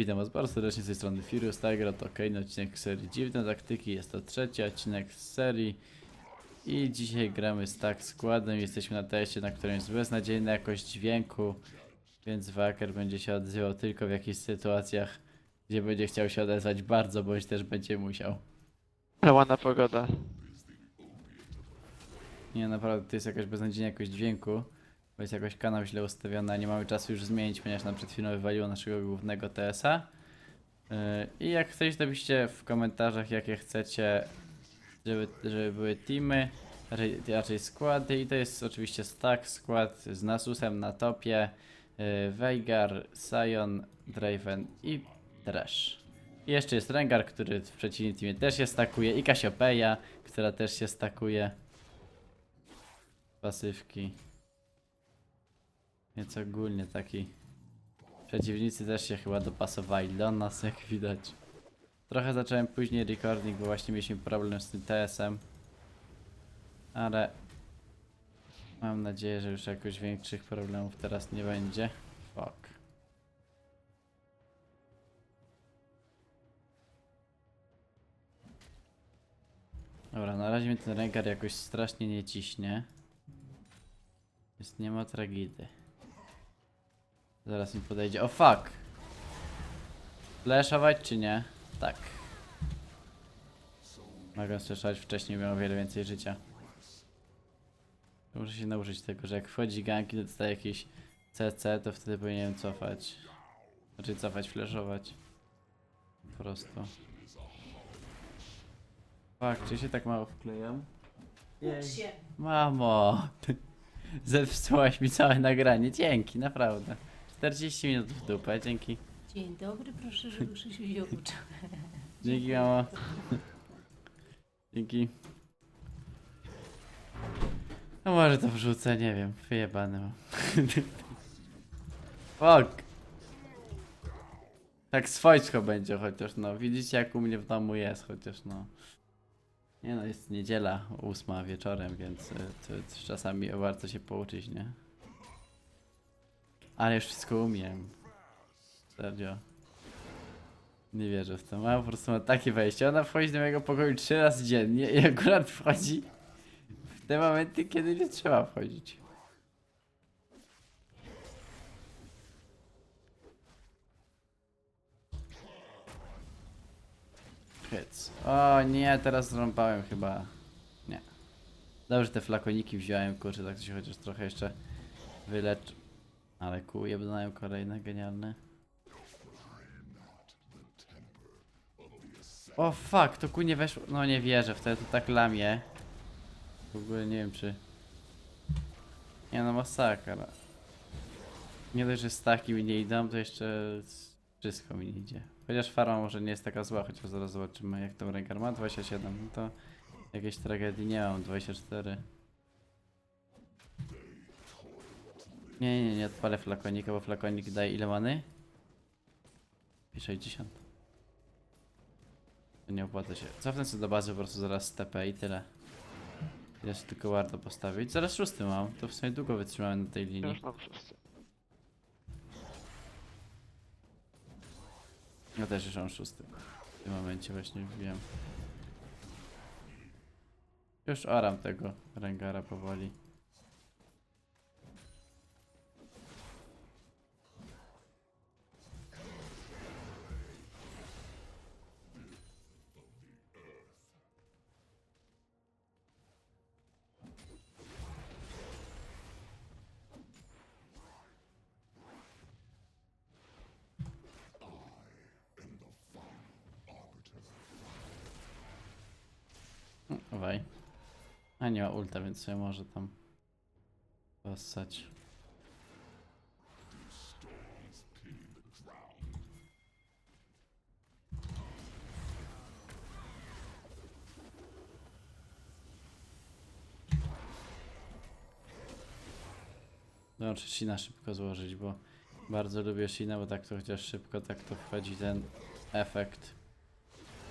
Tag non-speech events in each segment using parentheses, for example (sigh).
Witam was bardzo serdecznie z tej strony Furious Tiger, to kolejny odcinek serii Dziwne Taktyki, jest to trzeci odcinek z serii i dzisiaj gramy z tak składem, jesteśmy na teście, na którym jest beznadziejna jakość dźwięku, więc Waker będzie się odzywał tylko w jakichś sytuacjach, gdzie będzie chciał się odezwać bardzo, bądź też będzie musiał. Ale ładna pogoda. Nie, naprawdę to jest jakaś beznadziejna jakość dźwięku, bo jest jakoś kanał źle ustawiony, a nie mamy czasu już zmienić, ponieważ nam przed chwilą wywaliło naszego głównego TS-a. Yy, I jak chcecie, to piszcie w komentarzach, jakie chcecie, żeby, żeby były teamy, raczej, raczej składy. I to jest oczywiście stack skład z Nasusem na topie, yy, Veigar, Sion, Draven i Trash. I jeszcze jest Rengar, który w przeciwnym teamie też się stakuje i Kasiopeja, która też się stakuje. Pasywki. Więc ogólnie taki. Przeciwnicy też się chyba dopasowali do nas, jak widać. Trochę zacząłem później recording, bo właśnie mieliśmy problem z tym TS-em. Ale mam nadzieję, że już jakoś większych problemów teraz nie będzie. Fuck. Dobra, na razie mnie ten regar jakoś strasznie nie ciśnie. Jest nie ma tragedy. Zaraz mi podejdzie. O fuck! Flashować czy nie? Tak. Mogę słyszeć wcześniej, miał wiele więcej życia. Muszę się nauczyć tego, że jak wchodzi ganki, to dostaje jakieś CC, to wtedy powinienem cofać. Znaczy cofać, flashować. Po prostu. Fuck, czy się tak mało wklejam? Się. Mamo! Zepsułaś mi całe nagranie. Dzięki, naprawdę. 40 minut w dupę, dzięki. Dzień dobry, proszę, żeby Krzysiu się uczył. Dzięki, mamo. Dzięki. No może to wrzucę, nie wiem. Wyjebane mam. Fuck. Tak swojsko będzie chociaż, no. Widzicie jak u mnie w domu jest chociaż, no. Nie no, jest niedziela, ósma wieczorem, więc y, to, to czasami warto się pouczyć, nie? Ale już wszystko umiem. Serio. Nie wierzę w to. Mama po prostu ma takie wejście. Ona wchodzi do mojego pokoju trzy razy dziennie i (laughs) akurat wchodzi w te momenty, kiedy nie trzeba wchodzić. Hyc. O nie, teraz zrąbałem chyba. Nie. Dobrze, te flakoniki wziąłem, kurczę, tak się chociaż trochę jeszcze wylecz. Ale kół jebnąłem kolejne, genialne. O fuck, to ku nie weszło. No nie wierzę, wtedy to tak lamie. W ogóle nie wiem czy. Nie no masakra. Nie dość, że mi nie idą, to jeszcze wszystko mi nie idzie. Chociaż farma może nie jest taka zła, chociaż zaraz zobaczymy jak tą rękar ma. 27, no to jakiejś tragedii nie mam. 24. Nie, nie, nie odpalę flakonika, bo flakonik daje ile many? I 60. To nie opłaca się. Cofnę sobie do bazy po prostu zaraz TP i tyle. Jeszcze tylko warto postawić. Zaraz szósty mam, to w sumie długo wytrzymałem na tej linii. Już mam wszyscy. Ja też już mam szósty. W tym momencie właśnie wbijam. Już oram tego Rengara powoli. A nie ma ulta, więc sobie może tam possać. Znaczy Shina szybko złożyć, bo bardzo lubię Shina, bo tak to chociaż szybko, tak to wchodzi ten efekt,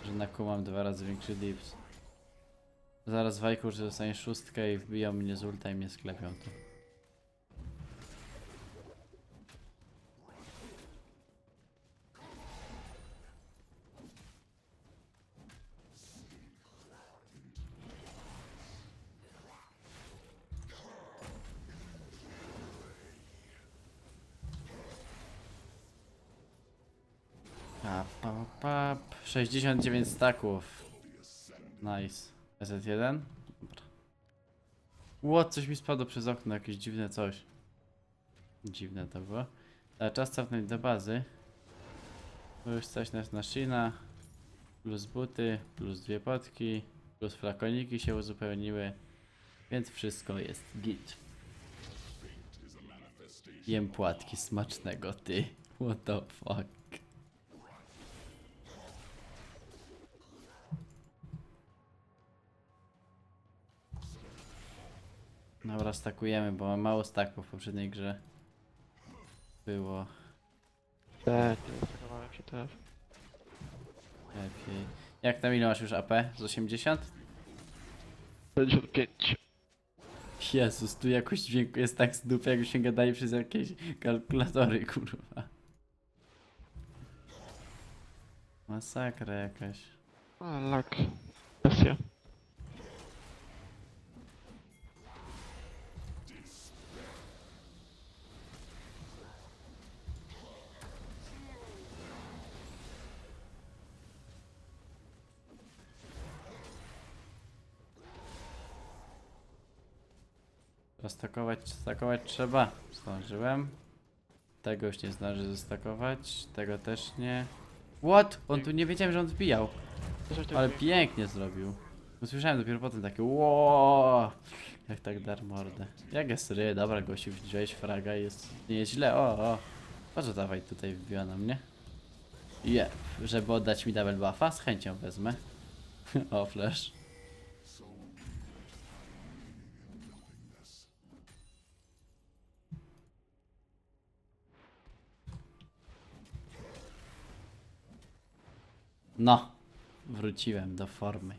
że nakumam dwa razy większy dips. Zaraz Wajkur dostanie szóstkę i wbiją mnie z ulta i mnie sklepią tu. Pap, pap, pap. 69 staków. Nice. SZ1? Dobra. Ło, coś mi spadło przez okno, jakieś dziwne coś. Dziwne to było. Ale czas cofnąć do bazy. Tu już coś nas na Shina. Plus buty, plus dwie potki, plus flakoniki się uzupełniły. Więc wszystko jest git. Jem płatki smacznego, ty. What the fuck. Dobra, stakujemy, bo mam mało staków w poprzedniej grze. Było Tak, nie się teraz. lepiej. Jak tam ile masz już AP? Z 80? 55. Jezus, tu jakość dźwięku jest tak z dupy, jakby się gadali przez jakieś kalkulatory, kurwa. Masakra jakaś. A, lak. Presja. Zastakować, stakować trzeba. Zdążyłem. Tego już nie zdąży zastakować. Tego też nie. What? On tu nie wiedziałem, że on wbijał. Ale pięknie zrobił. Usłyszałem dopiero potem takie wow, Jak tak dar mordę. Jak jest ry, dobra gościu, wziąłeś fraga jest nie jest źle, o o. Może dawaj tutaj wbiła na mnie. Je, żeby oddać mi double buffa, z chęcią wezmę. (laughs) o, flash. No, wróciłem do formy.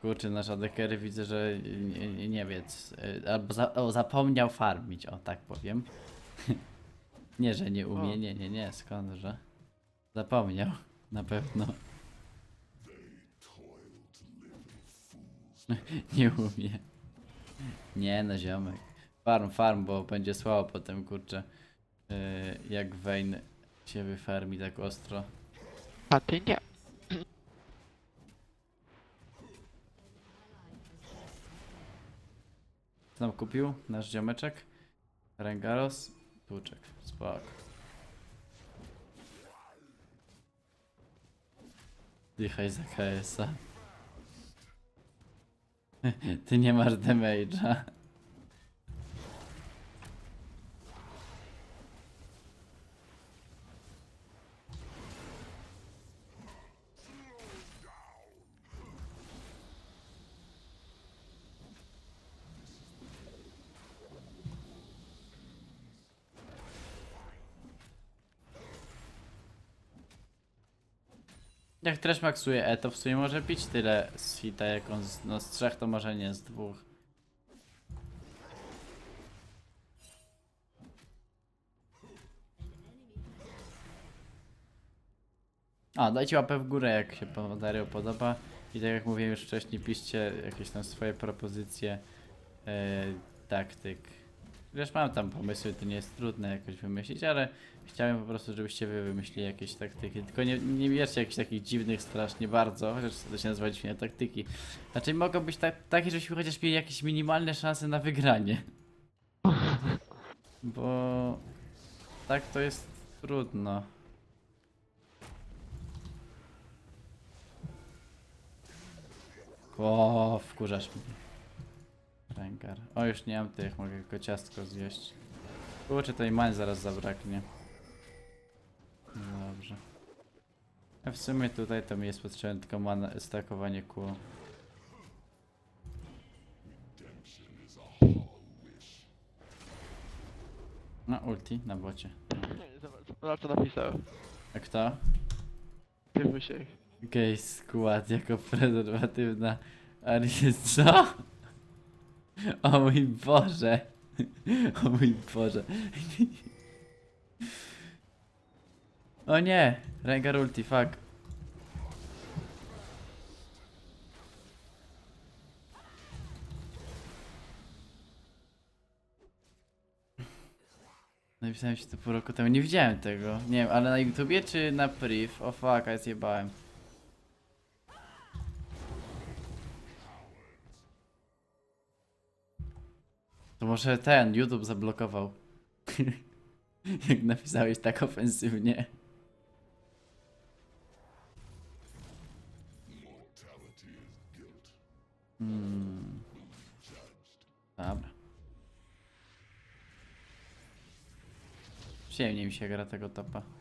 Kurczę, nasz adekery widzę, że nie, nie, nie wie, y, albo za, o, zapomniał farmić, o tak powiem. (laughs) nie, że nie umie, nie, nie, nie, skąd, że zapomniał, na pewno. (laughs) nie umie. Nie, no ziomek. Farm, farm, bo będzie słabo potem, kurczę. Yy, jak Vayne się wyfarmi tak ostro. A ty nie. Co nam kupił nasz ziomeczek? Rengaros? Tłuczek, spoko. Dychaj za KS-a. (laughs) Ty nie masz damage'a. Jak też maksuje E, to w sumie może pić tyle z hita, jak on z, no z trzech to może nie, z dwóch. A, dajcie łapę w górę, jak się Dario podoba. I tak jak mówiłem już wcześniej, piszcie jakieś tam swoje propozycje e, taktyk. Wiesz, mam tam pomysły, to nie jest trudne jakoś wymyślić, ale chciałem po prostu, żebyście wy wymyślili jakieś taktyki. Tylko nie, nie bierzcie jakichś takich dziwnych strasznie bardzo, chociaż to się nazywa dziwnie taktyki. Znaczy mogą być tak, takie, żebyśmy chociaż mieli jakieś minimalne szanse na wygranie. (laughs) Bo tak to jest trudno. O, wkurzasz mnie. Rękar. O, już nie mam tych, mogę tylko ciastko zjeść. Kurczę, tej mań zaraz zabraknie. No Dobrze. A w sumie tutaj to mi jest potrzebne tylko mana, stakowanie kół. No ulti na bocie. Zobacz co napisał. A kto? Ty Wysiek. Gay skład jako prezerwatywna Aries, co? O mój Boże. O mój Boże. O nie! Rengar ulti, fuck. Napisałem się to pół roku temu, nie widziałem tego. Nie wiem, ale na YouTubie czy na priv? O fuck, a ja zjebałem. Może ten, YouTube zablokował. (laughs) Jak napisałeś tak ofensywnie. Hmm. Dobra. Przyjemnie mi się gra tego topa.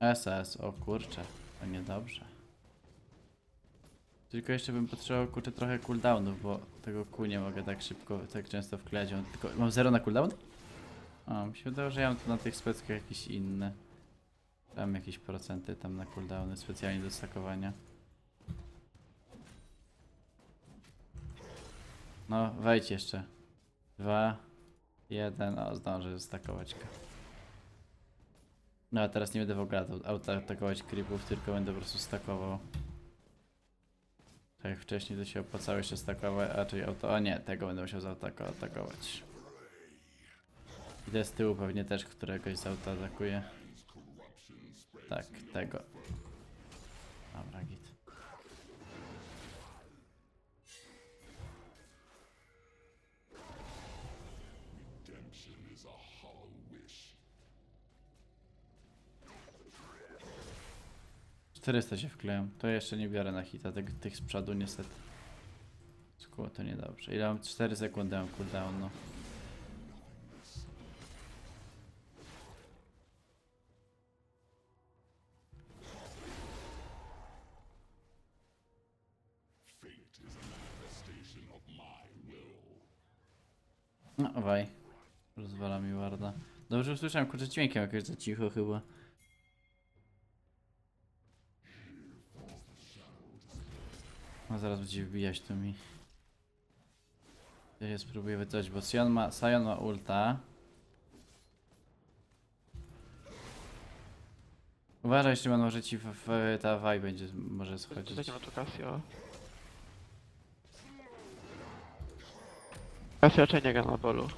SS, o kurczę, to niedobrze. Tylko jeszcze bym potrzebował kurczę trochę cooldownów, bo tego Q nie mogę tak szybko, tak często wklejać. Mam Tylko, mam 0 na cooldown? O, mi się wydało, że ja mam tu na tych speckach jakieś inne. Tam jakieś procenty tam na cooldowny specjalnie do stakowania. No, wejdź jeszcze. Dwa, jeden, o, zdążę stakować go. No, a teraz nie będę w ogóle autoatakować creepów, tylko będę po prostu stakował. Tak jak wcześniej to się opłacało jeszcze stakować, a raczej auto... O nie, tego będę musiał zaatakować. Idę z tyłu pewnie też któregoś z auta atakuje. Tak, tego. Dobra, git. Czterysta się wkleją. To jeszcze nie biorę na hita tych, tych z przodu niestety. Skło to niedobrze. Ile mam? 4 sekundy mam cooldown, no. No, waj. Rozwala mi warda. Dobrze usłyszałem, kurczę, dźwiękiem jakoś za cicho chyba. Zaraz będzie wbijać tu mi. Ja się spróbuję wycodzić, bo Sion ma, Sion ma ulta. Uważaj, Szymon, może ci w, w, ta waj będzie może schodzić. Tutaj nie ma tu Casio. Casio raczej nie gra na bolu.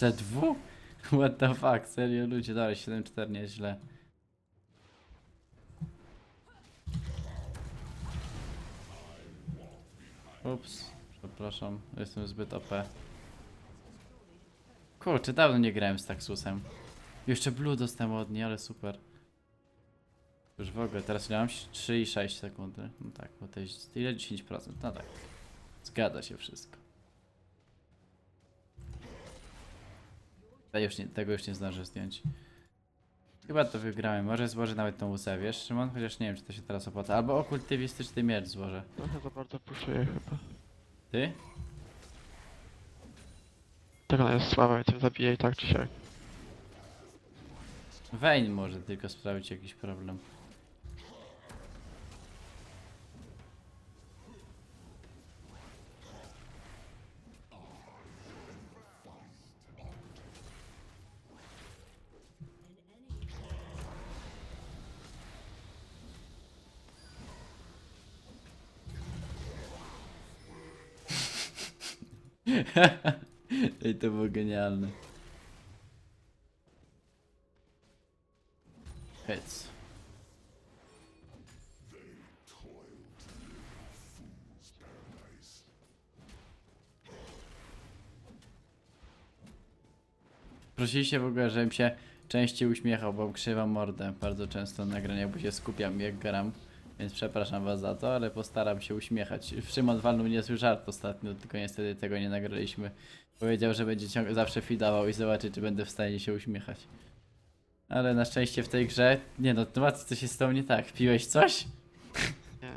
Z2? (laughs) What the fuck, serio ludzie, dalej 7-4 nieźle. Ups, przepraszam, jestem zbyt OP. Kurczę, dawno nie grałem z Taxusem. Jeszcze blue dostałem od niej, ale super. Już w ogóle, teraz miałem 3,6 sekundy. No tak, bo to jest ile? 10%, no tak. Zgadza się wszystko. Już nie, tego już nie zdążę zdjąć. Chyba to wygrałem. Może złożę nawet tą łusę, wiesz, Szymon? Chociaż nie wiem, czy to się teraz opłaca. Albo okultywistyczny miecz złożę. Trochę za bardzo puszuję chyba. Ty? Tak ona jest słaba, więc ją zabiję i tak czy siak. Wayne może tylko sprawić jakiś problem. (laughs) Ej, to było genialne. Hits. Prosiliście w ogóle, żebym się częściej uśmiechał, bo krzywam mordę bardzo często na nagraniach, bo się skupiam jak gram. Więc przepraszam was za to, ale postaram się uśmiechać. Szymon walnął niezły żart ostatnio, tylko niestety tego nie nagraliśmy. Powiedział, że będzie ciąg- zawsze feedował i zobaczy, czy będę w stanie się uśmiechać. Ale na szczęście w tej grze... Nie no, Tomaty, co się stało nie tak? Piłeś coś? Nie.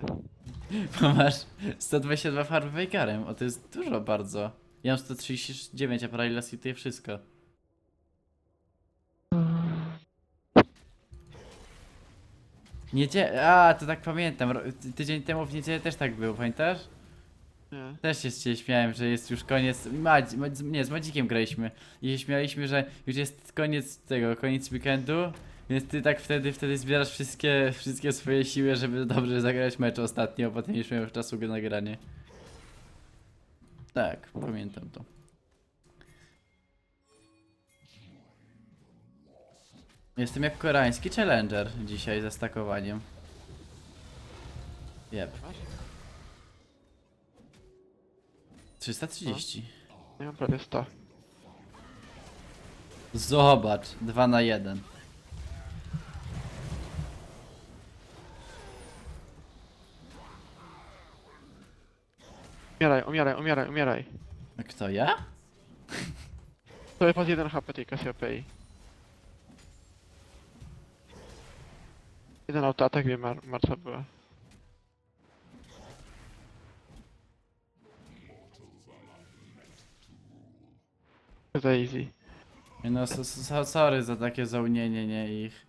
(laughs) Bo masz 122 farby Wejgarem, o to jest dużo bardzo. Ja mam 139, a Paralilas hituje wszystko. Niedzie... A, to tak pamiętam. ro- ty- Tydzień temu w niedzielę też tak było, pamiętasz? Nie. Też się z ciebie śmiałem, że jest już koniec. Madzi, nie, z Madzikiem graliśmy. I się śmialiśmy, że już jest koniec tego, koniec weekendu. Więc ty tak wtedy, wtedy zbierasz wszystkie, wszystkie swoje siły, żeby dobrze zagrać mecz ostatnio, a potem już miał czasu na granie. Tak, pamiętam to. Jestem jak koreański challenger dzisiaj ze stakowaniem. Jep. Masz? 330. Nie mam prawie 100. Zobacz, 2 na 1. Umieraj, umieraj, umieraj, umieraj. A kto ja? To jest 1 HP tej Cassiopeii. Jeden autoatak, wie, mar martwa była. Za easy. No, so, so, sorry za takie zaunienie, nie ich.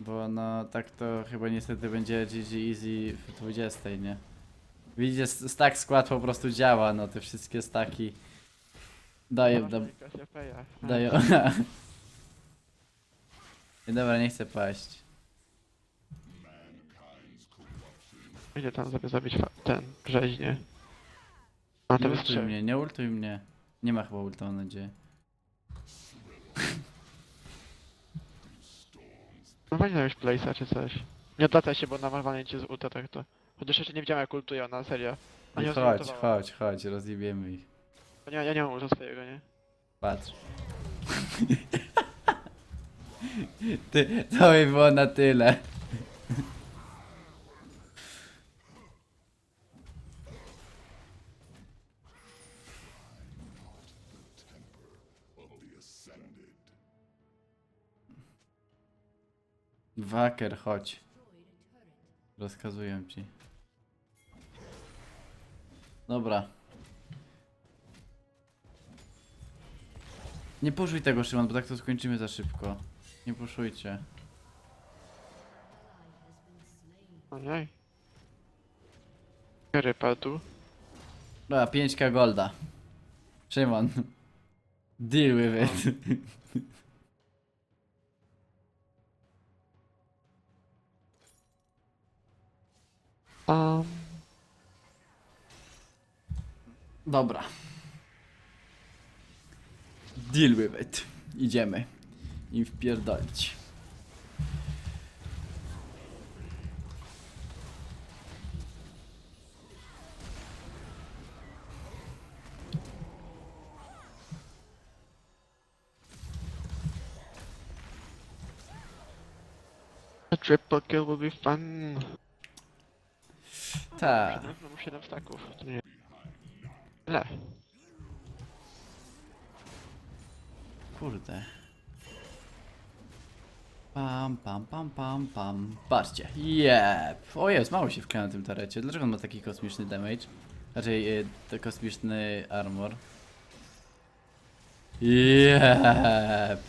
Bo no, tak to chyba niestety będzie GG Easy w 20, nie? Widzicie, stack skład po prostu działa, no te wszystkie staki dają, da, dają. (laughs) Dobra, nie chcę paść. Idzie tam zabić ten, rzeźnie. A Nie to ultuj wystrzeli. mnie, nie ultuj mnie. Nie ma chyba ulta, mam nadzieję. No weź już place'a czy coś. Nie odwracaj się, bo na walnięcie z ulta tak to. Chociaż jeszcze nie widziałem jak ultują, na serio. A nie No chodź, chodź, chodź, rozjebiemy ich. Bo Nie, ja nie mam ulta swojego, nie? Patrz. (laughs) Ty, to by było na tyle. Waker, chodź. Rozkazuję ci. Dobra. Nie puszuj tego, Szymon, bo tak to skończymy za szybko. Nie puszujcie. Ojej. Gary padł. Dobra, 5k golda. Szymon. (laughs) Deal with it. Um, Dobra. Deal with it. Idziemy. Im wpierdolić. a triple kill will be fun. Tak. Mam 7 staków. To nie. Kurde. Pam, pam, pam, pam, pam. Patrzcie. Jep. O jest, mało się wklea na tym tarecie. Dlaczego on ma taki kosmiczny damage? Raczej y, to kosmiczny armor. Jep.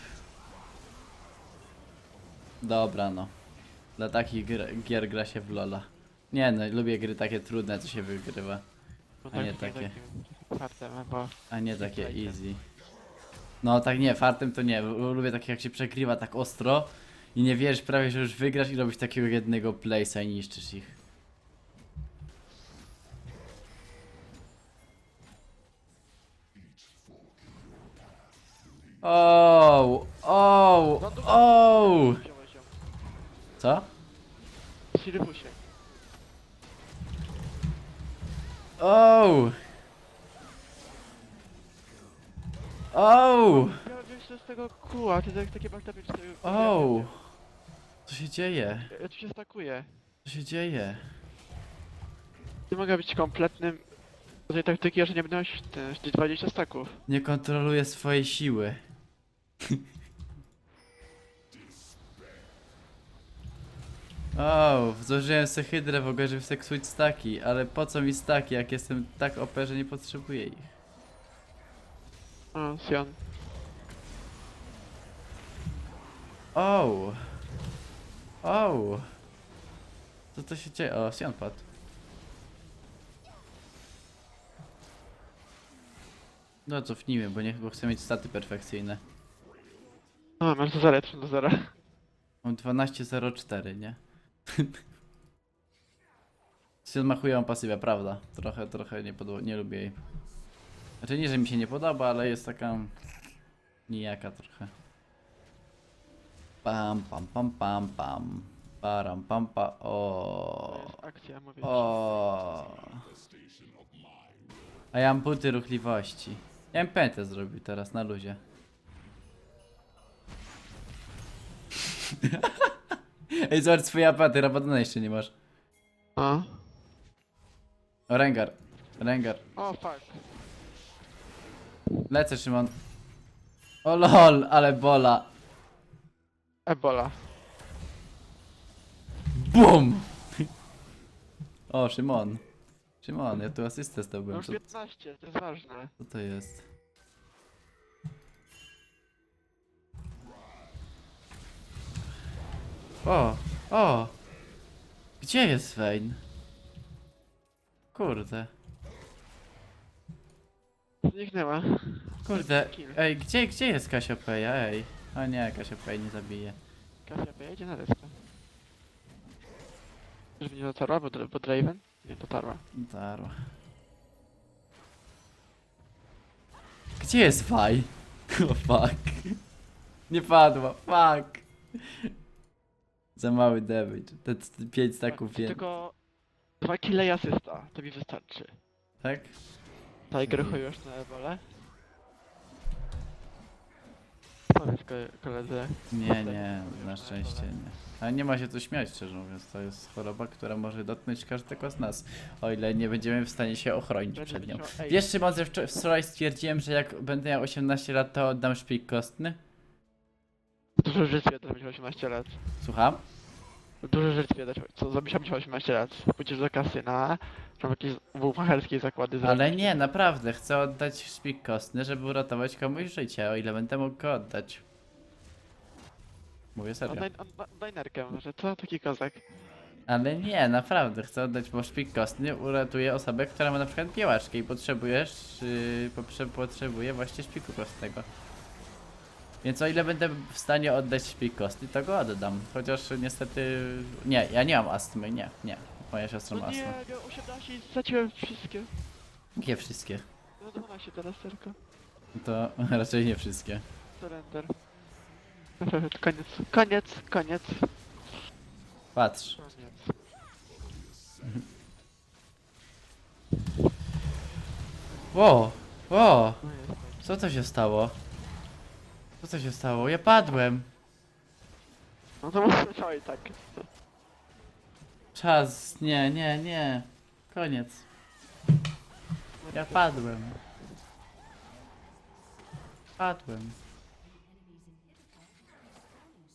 Dobra no. Dla takich gier gra się w Lola. Nie no, lubię gry takie trudne, co się wygrywa. No A nie takie. takim Fartem, bo A nie takie easy. No tak nie, fartem to nie. Lu- Lubię takie jak się przegrywa tak ostro i nie wiesz prawie, że już wygrasz i robisz takiego jednego place'a i niszczysz ich. O, o, o. wziąłeś ją. Co? Siriusie. O. O. Ja wiesz, z tego kuła, ty tak- takie tego kuła. O. Co się dzieje? Ja tu się stakuję. Co się dzieje? Nie mogę być kompletnym do tej taktyki, że nie będę miał te 20 staków. Nie kontroluję swojej siły. (laughs) O, złożyłem sobie hydrę w ogóle, żeby seksuć staki, ale po co mi staki, jak jestem tak OP, że nie potrzebuję ich. O, Sion. O! O! Co to się dzieje? O, Sion padł. No cofnijmy, bo nie bo chcę mieć staty perfekcyjne. No, masz do 0, 3 do 0. Mam 12.04, nie? (laughs) Sion ma chujową pasywę, prawda? Trochę, trochę nie, podoba, nie lubię jej. Znaczy nie, że mi się nie podoba, ale jest taka... Nijaka trochę. Pam, pam, pam, pam, pam. Param, pam, pa, To o. jest akcja, mówię. O. A ja mam buty ruchliwości. Ja bym pętę zrobił teraz na luzie. (laughs) (laughs) Ej, zobacz swoje apaty, Rabadona jeszcze nie masz. O. O, Rengar. Rengar. O, fuck. Lecę, Szymon. O lol, ale bola. Ebola. BUM! O, Szymon. Szymon, ja tu asystę No zdobyłem. Co, 15, to jest ważne. co to jest? O, o! Gdzie jest Svein? Kurde, Zniknęła. kurde. Ej, gdzie, gdzie jest Kasiopeja? Ej. O nie, Kasiopeja nie zabije. Kasia pojedzie na resztę. Żeby nie dotarła, bo, bo Draven? Nie dotarła. Darła. Gdzie jest Faj? (laughs) O fuck. Nie padła, fuck. Za mały damage. Te 5 staków Chcę wiem. Tylko dwa kile i asysta, to mi wystarczy. Tak? Tiger chujesz na ebole? Powiedz ko koledze. Nie, nie, na szczęście nie. Ale nie ma się tu śmiać, szczerze mówiąc. To jest choroba, która może dotknąć każdego z nas. O ile nie będziemy w stanie się ochronić przed nią. Wiesz, Szymon, że wczor- wczoraj stwierdziłem, że jak będę miał 18 lat, to oddam szpik kostny? Dużo wiedzę, mieć 18 lat. Słucham? Dużo rzeczy wiedzę, co mieć 18 lat. Pójdziesz do kasyna, tam jakieś bułmacherskie zakłady zrobisz. Ale nie, naprawdę, chcę oddać szpik kostny, żeby uratować komuś życie, o ile będę mógł go oddać. Mówię serio. Oddaj, oddaj, nerkę może, co? Taki kozak. Ale nie, naprawdę, chcę oddać, bo szpik kostny uratuje osobę, która ma na przykład białaczkę i potrzebujesz, yy, potrze potrzebuje właśnie szpiku kostnego. Więc o ile będę w stanie oddać kostny, to go oddam. Chociaż niestety... Nie, ja nie mam astmy, nie, nie. Moja siostra ma No nie, astmę. miałem 18 i straciłem wszystkie. Nie wszystkie. No 12 teraz tylko. To (laughs) raczej nie wszystkie. Surrender. (laughs) Koniec, koniec, koniec, Patrz. koniec. Ło, ło, No jest. co to się stało? Co się stało? Ja padłem. No to i tak. Czas, nie, nie, nie. Koniec. Ja padłem. Padłem.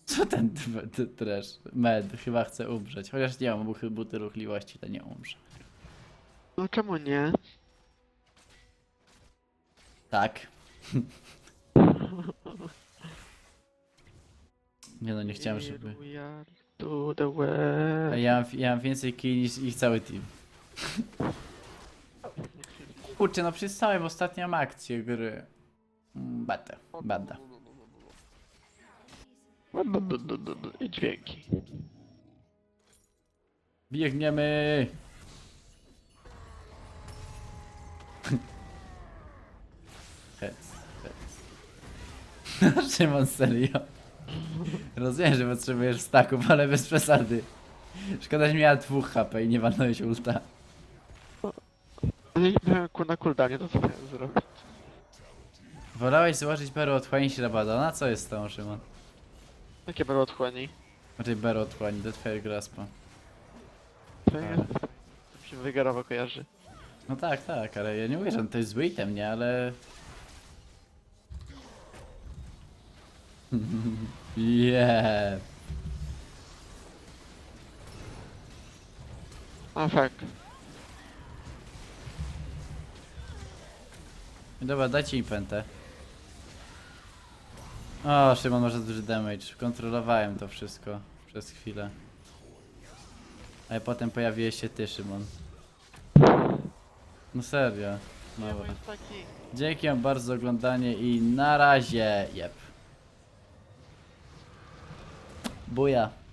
Co ten t- trash? Med chyba chce umrzeć. Chociaż nie mam buchy buty ruchliwości, to nie umrze. No czemu nie? Tak. (laughs) Nie no, nie chciałem, żeby... We are to the A west. Ja mam, ja mam więcej kij niż ich cały team. Kurczę, no przez całą ostatnią akcję gry. Mm, Bada, bada. I dźwięki. Biegniemy! Hec, hec. (laughs) Szymon, serio. Rozumiem, że potrzebujesz staków, (laughs) ale bez przesady. Szkoda, że miała dwóch HP i nie walnąłeś ulta. Nie miałem ku na cooldownie, to co miałem zrobić? Wolałeś złożyć Bero otchłani niż Rabadona? Co jest z tą, Szymon? Jakie były otchłani? Raczej Bero otchłani, do twojego graspa. To jest... To mi się wygarowo kojarzy. No tak, tak, ale ja nie mówię, że to jest zły item, nie, ale... (laughs) Yeah. A fuck. Dobra, dajcie mi pętę. O, Szymon może duży damage. Kontrolowałem to wszystko przez chwilę. Ale potem pojawiłeś się ty, Szymon. No serio. Dobra. Dzięki wam bardzo za oglądanie i na razie. Jep. Booyah.